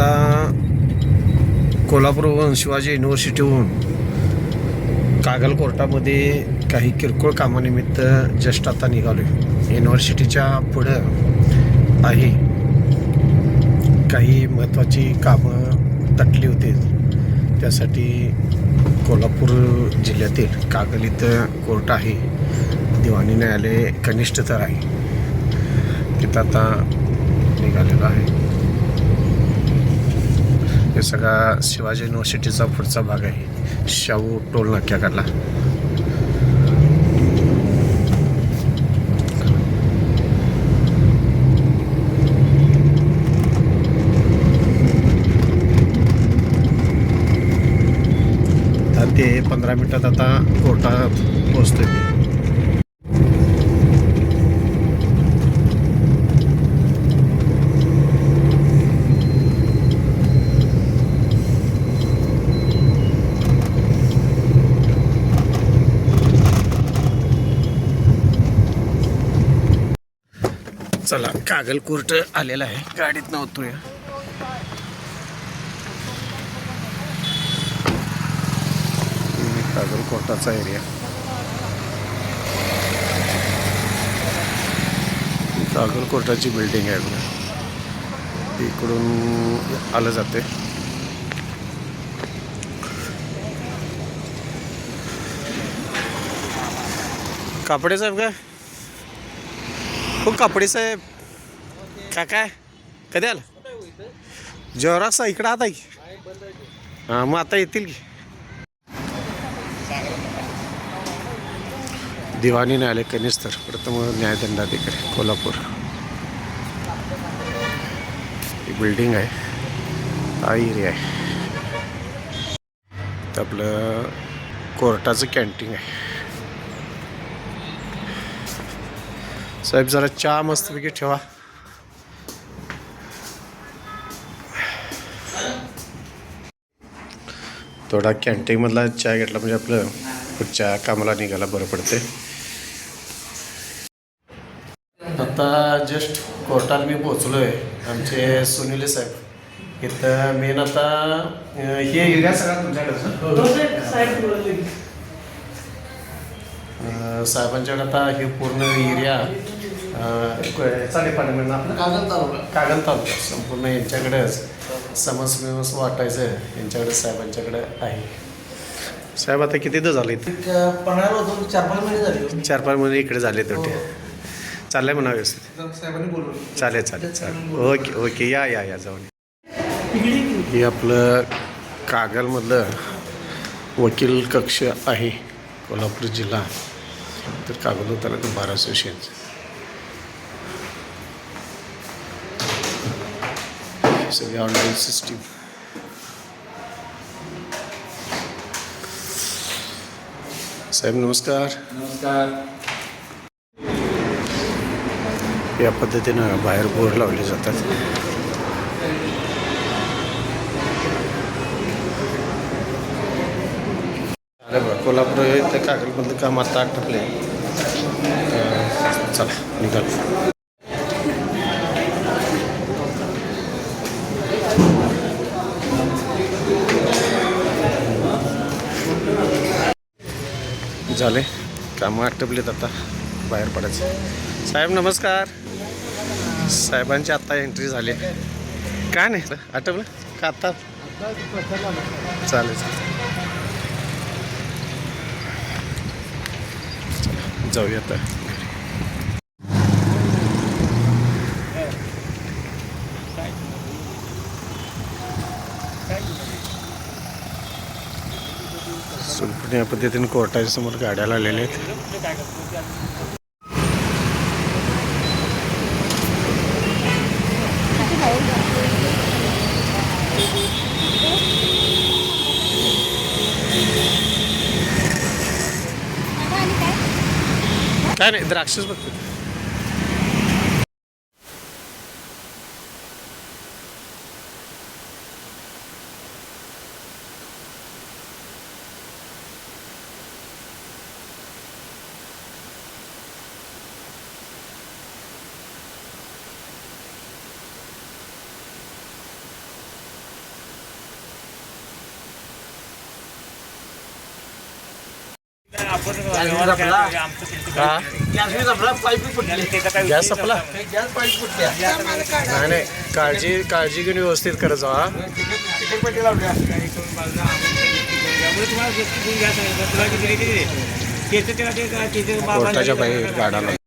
आता कोल्हापूरहून शिवाजी युनिव्हर्सिटीहून कागल कोर्टामध्ये काही किरकोळ कामानिमित्त जस्ट आता निघालो युनिव्हर्सिटीच्या पुढं आहे. काही महत्त्वाची कामं तटली होती. त्यासाठी कोल्हापूर जिल्ह्यातील कागल इथं कोर्ट आहे. दिवाणी न्यायालय कनिष्ठ तर आहे. तिथं आता निघालेलं आहे. हे सगळा शिवाजी युनिव्हर्सिटीचा पुढचा भाग आहे. शाहू टोल नाक्याकडला तर ते पंधरा मिनिटात आता कोर्टात पोचतोय चला कागल कोर्ट आलेला आहे. गाडीत नव्हतोय कागल कोर्टाचा एरिया कागल कोर्टाची बिल्डिंग आहे बघा. इकडून आलं जाते. कापडे साहेब काय हो कापडे साहेब. काय काय? कधी आलं? जेवरासा इकडं आता की हां मग आता येतील की. दिवाणी न्यायालय कनिस्तर प्रथम न्यायदंडाधिकारी कोल्हापूर. ही बिल्डिंग आहे. हा एरिया आहे. तर आपलं कोर्टाचं कॅन्टीन आहे. साहेब जरा चहा मस्तपैकी ठेवा. थोडा कॅन्टीनमधला चहा घेतला म्हणजे आपलं पुढच्या कामाला निघायला बरं पडते आता जस्ट कोर्टात मी पोचलो आहे आमचे सुनील साहेब. इथं मेन आता हे आता हे पूर्ण एरिया याचा डिपार्टमेंट आपलं. कागल तालुका. कागल तालुका संपूर्ण यांच्याकडेच समस विमस वाटायचं यांच्याकडे साहेबांच्याकडे आहे. साहेब आता किती दिवस झाले होतो चार पाच महिने झाले. चार पाच महिने इकडे झाले तोटे चाललंय म्हणा व्यवस्थित. तर साहेबांनी चालेल चालेल चालेल. Okay okay. या या या जाऊन हे आपलं कागलमधलं वकील कक्ष आहे कोल्हापूर जिल्हा. तर कागल तालुका बारा असोसिएशनचं सगळी ऑनलाईन सिस्टीम साहेब नमस्कार. नमस्कार. या पद्धतीनं बाहेर बोर्ड लावले जातात. कोल्हापूर ते कागलमधलं काम आता आटपले. चला निघाल. झाले कामं आटपलेत आता बाहेर पडायचं. साहेब नमस्कार. साहेबांची आत्ता एंट्री झाली. काय नाही आटपलं? का आत्ता चालेल चालेल. जाऊया आता संपूर्ण या पद्धतीने कोर्टाच्या समोर गाड्या लावलेल्या आहेत. काय नाही द्राक्षच बघतो गॅस संपला? नाही नाही. काळजी काळजी घेऊन व्यवस्थित करत जा हा. किती कोर्टाच्या बाहेर गाडा